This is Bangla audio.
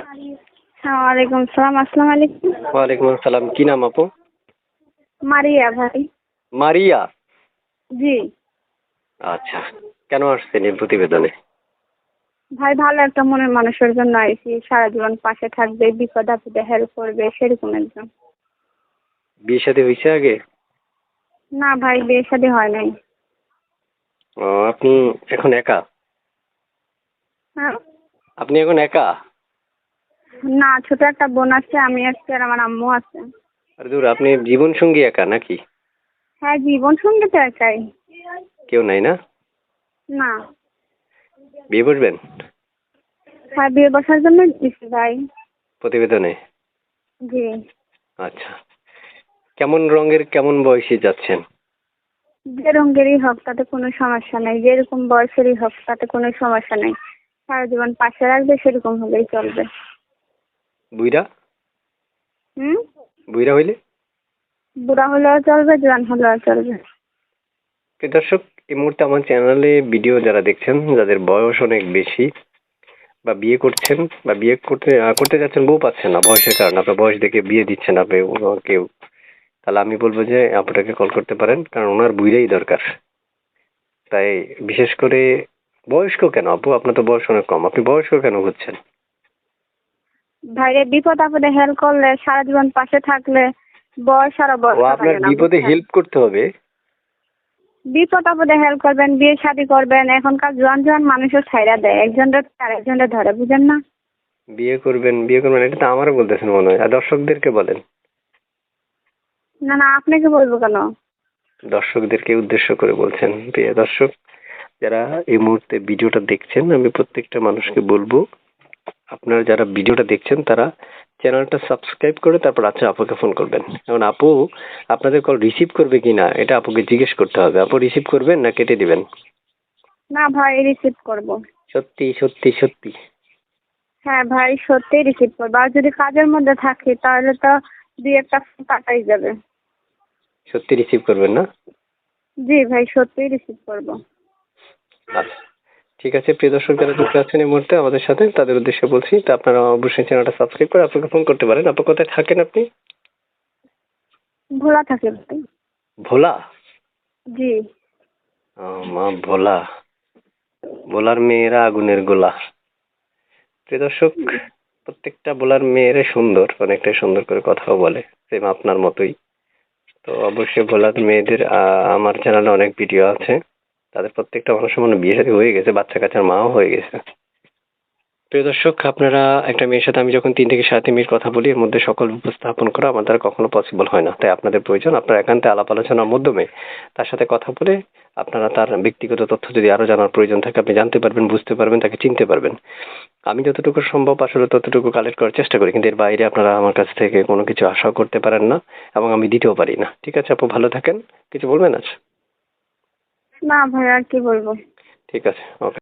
ওয়ালাইকুম সালাম আসসালামু আলাইকুম। ওয়ালাইকুম আসসালাম কি নাম আপু? মারিয়া ভাই। মারিয়া? জি। আচ্ছা কেন আসছেন এই প্রতিবেদনে? ভাই ভালো একটা মনের মানুষের জন্য আইছি সারা জীবন পাশে থাকবে বিপদ আপদে হেল্প করবে সেরকম একজন। বিয়ে শাদী হয়েছে আগে? না ভাই বিয়ে শাদী হয় নাই। ও আপনি এখন একা? হ্যাঁ। আপনি এখন একা? না ছোট একটা বোন আছে আমি আছি আর আমার আম্মু আছে। আর দূর আপনি জীবন সঙ্গী একা নাকি? হ্যাঁ জীবন সঙ্গী তো একাই। কেউ নাই না? না। বিয়ে করবেন হ্যাঁ বিয়ে বসার জন্য দিছি ভাই। প্রতিবেদনে? জি। আচ্ছা। কেমন রঙের কেমন বয়সে যাচ্ছেন? যে রঙেরই হোক তাতে কোনো সমস্যা নেই। যেরকম বয়সেরই হোক তাতে কোনো সমস্যা নেই। সারা জীবন পাশে রাখবে সেরকম হলেই চলবে। বুইরা হুম? বুইরা হইলে? বুড়া হলেও চলবে জোয়ান হলেও চলবে। দর্শক এই মুহূর্তে আমার চ্যানেলে ভিডিও যারা দেখছেন যাদের বয়স অনেক বেশি বা বিয়ে করছেন বা বিয়ে করতে করতে যাচ্ছেন বউ পাচ্ছেন না বয়সের কারণে। আপনার বয়স দেখে বিয়ে দিচ্ছেন আপনি কেউ। তাহলে আমি বলব যে আপনাকে কল করতে পারেন কারণ ওনার বুইরাই দরকার। তাই বিশেষ করে বয়স্ক কেন? আপু আপনার তো বয়স অনেক কম। আপনি বয়স্ক কেন হচ্ছেন? ভাইরে বিপদ আপদে হেল্প করলে সারা জীবন পাশে থাকলে বয়স আর বয়স ও আপনার বিপদে হেল্প করতে হবে? বিপদ আপদে হেল্প করবেন বিয়ে শাদী করবেন এখনকার জোয়ান জোয়ান মানুষও ছাইরা দেয়। একজনের আর একজনের ধরে বুঝেন না? বিয়ে করবেন বিয়ে করবেন এটা তো আমারও বলতেছেন মনে হয়। আর দর্শকদেরকে বলেন। না না আপনাকে বলব কেন? দর্শকদেরকে উদ্দেশ্য করে বলছেন প্রিয় দর্শক যারা এই মুহূর্তে ভিডিওটা দেখছেন আমি প্রত্যেকটা মানুষকে বলব আপনারা যারা ভিডিওটা দেখছেন তারা চ্যানেলটা সাবস্ক্রাইব করে তারপর আচ্ছা আপুকে ফোন করবেন। এখন আপু আপনাদের কল রিসিভ করবে কি না এটা আপুকে জিজ্ঞেস করতে হবে। আপু রিসিভ করবেন না কেটে দিবেন? না ভাই রিসিভ করব। সত্যি সত্যি সত্যি। হ্যাঁ ভাই সত্যিই রিসিভ করব। আর যদি কাজের মধ্যে থাকি তাহলে তো দুই একটা ফোন কাটাই যাবে। সত্যি রিসিভ করবেন না? জি ভাই সত্যিই রিসিভ করব। আচ্ছা। ঠিক আছে প্রিয় দর্শক যারা যুক্ত আছেন এই মুহূর্তে আমাদের সাথে তাদের উদ্দেশ্যে বলছি তা আপনারা অবশ্যই চ্যানেলটা সাবস্ক্রাইব করে আপনাকে ফোন করতে পারেন। আপনি কোথায় থাকেন আপনি? ভোলা থাকে ভাই ভোলা? জি। মা ভোলা। ভোলার মেয়েরা আগুনের গোলা। প্রিয় দর্শক প্রত্যেকটা ভোলার মেয়েরা সুন্দর অনেকটাই সুন্দর করে কথাও বলে সেম আপনার মতোই। তো অবশ্যই ভোলার মেয়েদের আমার চ্যানেলে অনেক ভিডিও আছে। তাদের প্রত্যেকটা মানুষের মনে বিয়ে সাথে হয়ে গেছে, বাচ্চা কাচ্চার মাও হয়ে গেছে। প্রিয় দর্শক, আপনারা একটা মেয়ের সাথে আমি যখন তিন থেকে সাড়ে তিন মিনিট কথা বলি, এর মধ্যে সকল উপস্থাপন করা আমার দ্বারা কখনো পসিবল হয় না। তাই আপনাদের প্রয়োজন, আপনারা একান্তে আলাপ আলোচনার মাধ্যমে তার সাথে কথা বলে আপনারা তার ব্যক্তিগত তথ্য যদি আরও জানার প্রয়োজন থাকে, আপনি জানতে পারবেন, বুঝতে পারবেন, তাকে চিনতে পারবেন। আমি যতটুকু সম্ভব আসলে ততটুকু কালেক্ট করার চেষ্টা করি, কিন্তু এর বাইরে আপনারা আমার কাছ থেকে কোনো কিছু আশাও করতে পারেন না এবং আমি দিতেও পারি না। ঠিক আছে আপু, ভালো থাকেন। কিছু বলবেন আজ? না ভাই আর কি বলব? ঠিক আছে ওকে